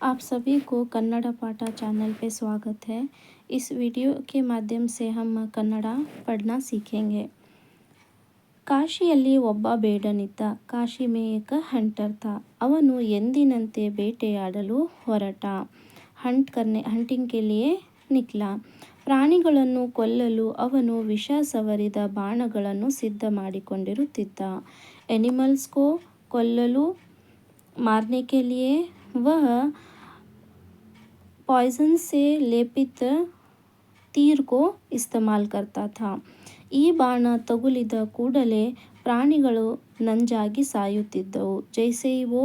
आप सभी को कन्नड़ पाठा चैनल पे स्वागत है इस वीडियो के माध्यम से हम कन्नड़ पढ़ना सीखेंगे ಕಾಶಿಯಲ್ಲಿ ಒಬ್ಬ ಬೇಡನಿದ್ದ ಕಾಶಿ ಮೇ ಏಕ ಹಂಟರ್ ಥಾ ಅವನು ಎಂದಿನಂತೆ ಬೇಟೆಯಾಡಲು ಹೊರಟ ಹಂಟ್ ಕರ್ನೆ ಹಂಟಿಂಗ್ ಕೆ ಲಿಯೆ ನಿಕ್ಲಾ ಪ್ರಾಣಿಗಳನ್ನು ಕೊಲ್ಲಲು ಅವನು ವಿಷ ಸವರಿದ ಬಾಣಗಳನ್ನು ಸಿದ್ಧ ಮಾಡಿಕೊಂಡಿರುತ್ತಿದ್ದ ಎನಿಮಲ್ಸ್ ಕೋ ಕೊಲ್ಲಲು ಮಾರನೆ ಕೆ ಲಿಯೆ ವಹ पॉइजन से लेपित ತೀರ್ ಕೋ ಇಸ್ತೆಮಾಲ್ ಕರ್ತಾ ಥಾ ಈ ಬಾಣ ತಗುಲಿದ ಕೂಡಲೇ ಪ್ರಾಣಿಗಳು ನಂಜಾಗಿ ಸಾಯುತ್ತಿದ್ದವು ಜೈಸೆ ही वो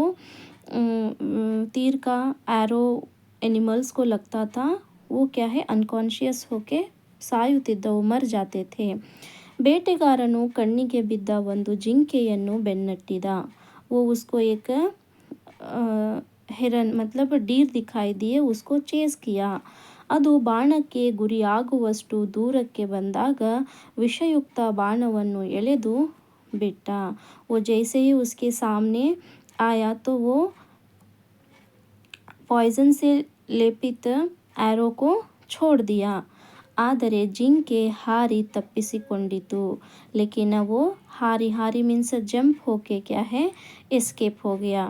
तीर का एरो एनिमल्स को लगता था वो क्या है ಅನ್ಕಾನ್ಷಿಯಸ್ ಹೋಕೆ ಸಾಯುತ್ತಿದ್ದವು ಮರ್ ಜಾತೆ ಥೇ ಬೇಟೆಗಾರನು ಕಣ್ಣಿಗೆ ಬಿದ್ದ ಒಂದು ಜಿಂಕೆಯನ್ನು ಬೆನ್ನಟ್ಟಿದ वो उसको एक हिरन मतलब डीर दिखाई दिए उसको चेस किया ಅದು ಬಾಣಕ್ಕೆ ಗುರಿಯಾಗುವಷ್ಟು ದೂರಕ್ಕೆ ಬಂದಾಗ ವಿಷಯುಕ್ತ ಬಾಣವನ್ನು ಎಳೆದು ಬಿಟ್ಟ वो जैसे ही उसके सामने आया तो वो पॉइजन से लेपित एरो को छोड़ दिया ಆದರೆ ಜಿಂಕೆ ಹಾರಿ ತಪ್ಪಿಸಿಕೊಂಡಿತು ಲೇಕಿನ್ वो ಹಾರಿ ಹಾರಿ ಮೀನ್ಸ್ ಜಂಪ್ ಹೋಕೆ ಕ್ಯಾ ಹೇ ಎಸ್ಕೇಪ್ हो गया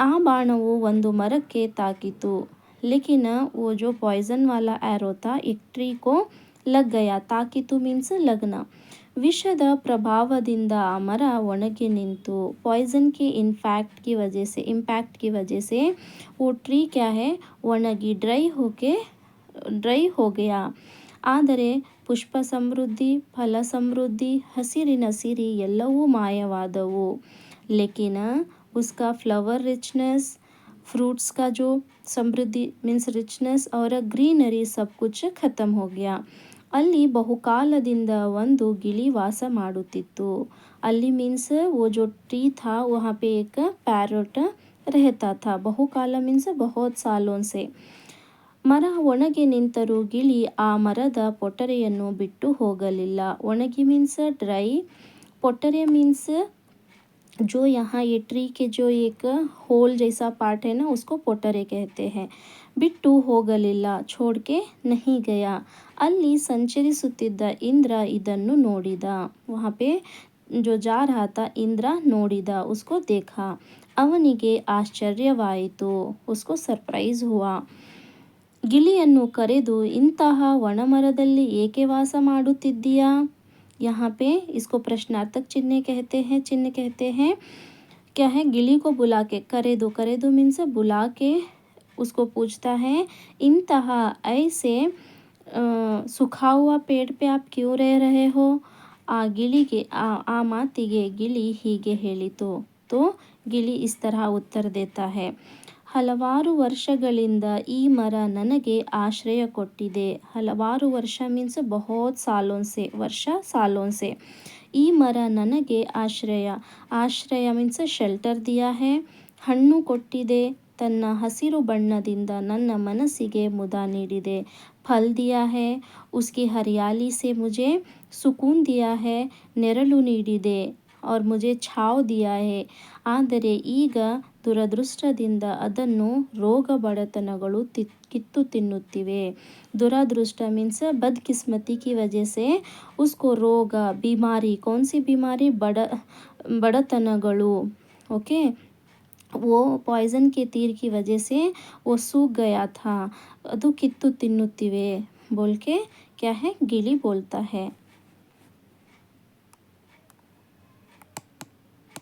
ಆ ಬಾಣವು ಒಂದು ಮರಕ್ಕೆ ತಾಕಿತು. ಲೇಕಿನ ಓ ಜೋ ಪಾಯ್ಸನ್ ವಾಲಾ ಆ್ಯರೋ ತಾ ಎಕ್ ಟ್ರೀ ಕೋ ಲಗ್ ಗಯಾ ತಾಕಿತು ಮೀನ್ಸ್ ಲಗ್ನ. ವಿಷದ ಪ್ರಭಾವದಿಂದ ಆ ಮರ ಒಣಗಿ ನಿಂತು. ಪಾಯ್ಸನ್ ಕಿ ಇನ್ಫ್ಯಾಕ್ಟ್ ಕಿ ವಜೆಸೆ, ಇಂಪ್ಯಾಕ್ಟ್ ಕಿ ವಜೆಸೆ ಓ ಟ್ರೀ ಕ್ಯಾ ಹೆ? ಒಣಗಿ ಡ್ರೈ ಹೋಕೆ, ಡ್ರೈ ಹೋಗೆಯ? ಆದರೆ ಪುಷ್ಪ ಸಮೃದ್ಧಿ, ಫಲ ಸಮೃದ್ಧಿ, ಹಸಿರಿನ ಸಿರಿ ಎಲ್ಲವೂ ಮಾಯವಾದವು. ಲೇಕಿನ उसका फ्लावर रिचनेस फ्रूट्स का जो समृद्धि मीन्स रिचनेस और ग्रीनरी सब कुछ ಖತಮ್ हो गया ಅಲ್ಲಿ ಬಹುಕಾಲದಿಂದ ಒಂದು ಗಿಳಿ ವಾಸ ಮಾಡುತ್ತಿತ್ತು ಅಲ್ಲಿ ಮೀನ್ಸ್ वो जो ट्री था वहाँ पे एक पैरोट रहता था ಬಹುಕಾಲ ಮೀನ್ಸ್ बहुत सालों से ಮರ ಒಣಗಿ ನಿಂತರೂ ಗಿಳಿ ಆ ಮರದ ಪೊಟರೆಯನ್ನು ಬಿಟ್ಟು ಹೋಗಲಿಲ್ಲ ಒಣಗಿ ಮೀನ್ಸ್ ಡ್ರೈ ಪೊಟರೆ ಮೀನ್ಸ್ जो यहाँ ये ट्री के जो एक होल जैसा पार्ट है ना उसको पोटरे कहते हैं ಬಿಟ್ಟು ಹೋಗಲಿಲ್ಲ छोड़के नहीं गया ಅಲ್ಲಿ ಸಂಚರಿಸುತ್ತಿದ್ದ ಇಂದ್ರ ಇದನ್ನು ನೋಡಿದ वहाँ पे जो जा रहा था ಇಂದ್ರ ನೋಡಿದ उसको देखा ಅವನಿಗೆ ಆಶ್ಚರ್ಯವಾಯಿತು उसको सरप्राइज हुआ ಗಿಳಿಯನ್ನು ಕರೆದು ಇಂತಹ ಒಣಮರದಲ್ಲಿ ಏಕೆ ವಾಸ ಮಾಡುತ್ತಿದ್ದೀಯಾ यहाँ पे इसको प्रश्नार्थक चिन्ह कहते हैं चिन्ह कहते हैं। क्या है? गिली को बुला के करे दो करे दो मीन्स बुला के उसको पूछता है इनतहा ऐसे आ, सुखा हुआ पेड़ पे आप क्यों रह रहे हो? आ गिलिगे आ आमा तिगे गिली हीगे हेली तो तो गिली इस तरह उत्तर देता है। ಹಲವಾರು ವರ್ಷಗಳಿಂದ ಈ ಮರ ನನಗೆ ಆಶ್ರಯ ಕೊಟ್ಟಿದೆ. ಹಲವಾರು ವರ್ಷ ಮೀನ್ಸ್ ಬಹುತ್ ಸಾಲೋನ್ಸೆ, ವರ್ಷ ಸಾಲೋನ್ಸೆ. ಈ ಮರ ನನಗೆ ಆಶ್ರಯ. ಆಶ್ರಯ ಮೀನ್ಸ್ ಶೆಲ್ಟರ್ ದಿಯಾ ಹೇ, ಹಣ್ಣು ಕೊಟ್ಟಿದೆ, ತನ್ನ ಹಸಿರು ಬಣ್ಣದಿಂದ ನನ್ನ ಮನಸ್ಸಿಗೆ ಮುದ ನೀಡಿದೆ. ಫಲ್ ದಿಯಾ ಹೇ, ಉಸ್ಕಿ ಹರಿಯಾಲಿ ಸೆ ಮುಜೆ, ಸುಕೂನ್ ದಿಯಾ ಹೇ, ನೆರಳು ನೀಡಿದೆ. और मुझे ಛಾವ್ ದಿಯಾ ಹೈ ಆದರೆ ಈಗ ದುರದೃಷ್ಟದಿಂದ ಅದನ್ನು ರೋಗ ಬಡತನಗಳು ಕಿತ್ತು ತಿನ್ನುತ್ತಿವೆ. दुरादृष्ट मीन्स बदकिस्मती की वजह से उसको रोग बीमारी कौन सी बीमारी बड़ बड़तनगलू ओके वो पॉइज़न के तीर की वजह से वो सूख गया था ಅದು ಕಿತ್ತು ತಿನ್ನುತ್ತಿವೆ. बोल के क्या है गिली बोलता है